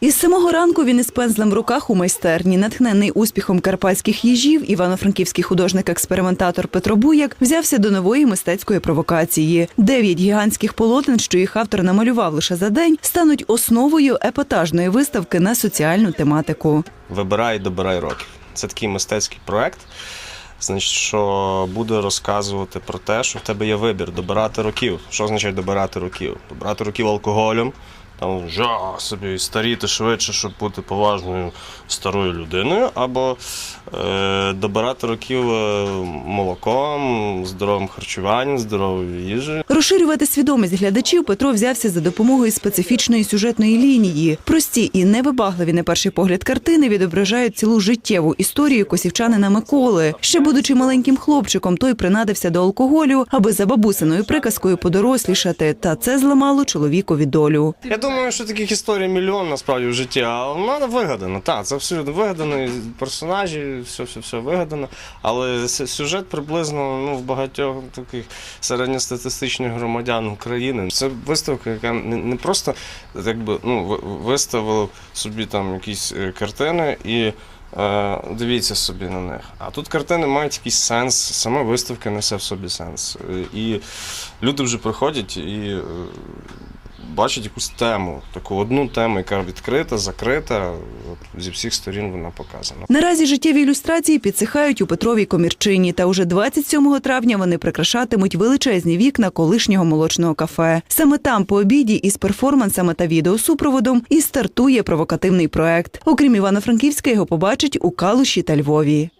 Із самого ранку він із пензлем в руках у майстерні, натхнений успіхом карпатських їжів, івано-франківський художник-експериментатор Петро Буяк взявся до нової мистецької провокації. Дев'ять гігантських полотен, що їх автор намалював лише за день, стануть основою епатажної виставки на соціальну тематику. Вибирай, добирай років. Це такий мистецький проект. Значить, що буде розказувати про те, що в тебе є вибір добирати років. Що означає добирати років? Добирати років алкоголем, там жа собі старіти швидше, щоб бути поважною старою людиною, або е, добирати років е, молоком, здоровим харчуванням, здоровою їжею. Розширювати свідомість глядачів Петро взявся за допомогою специфічної сюжетної лінії. Прості і невибагливі на перший погляд картини відображають цілу життєву історію косівчанина Миколи. Ще будучи маленьким хлопчиком, той принадився до алкоголю, аби за бабусиною приказкою подорослішати. Та це зламало чоловікові долю. Думаю, що таких історій мільйон насправді в житті, а вона вигадана. Так, це абсолютно вигадано, персонажі, все, все, все вигадано. Але сюжет приблизно ну, в багатьох таких середньостатистичних громадян України. Це виставка, яка не, просто якби, ну, ви- виставили собі там якісь е, картини і. е, Дивіться собі на них. А тут картини мають якийсь сенс, сама виставка несе в собі сенс. Е, І люди вже приходять і бачать якусь тему, таку одну тему, яка відкрита, закрита. Зі всіх сторін вона показана. Наразі життєві ілюстрації підсихають у Петровій комірчині, та уже 27 травня вони прикрашатимуть величезні вікна колишнього молочного кафе. Саме там по обіді із перформансами та відеосупроводом і стартує провокативний проект. Окрім Івано-Франківська, його побачать у Калуші та Львові.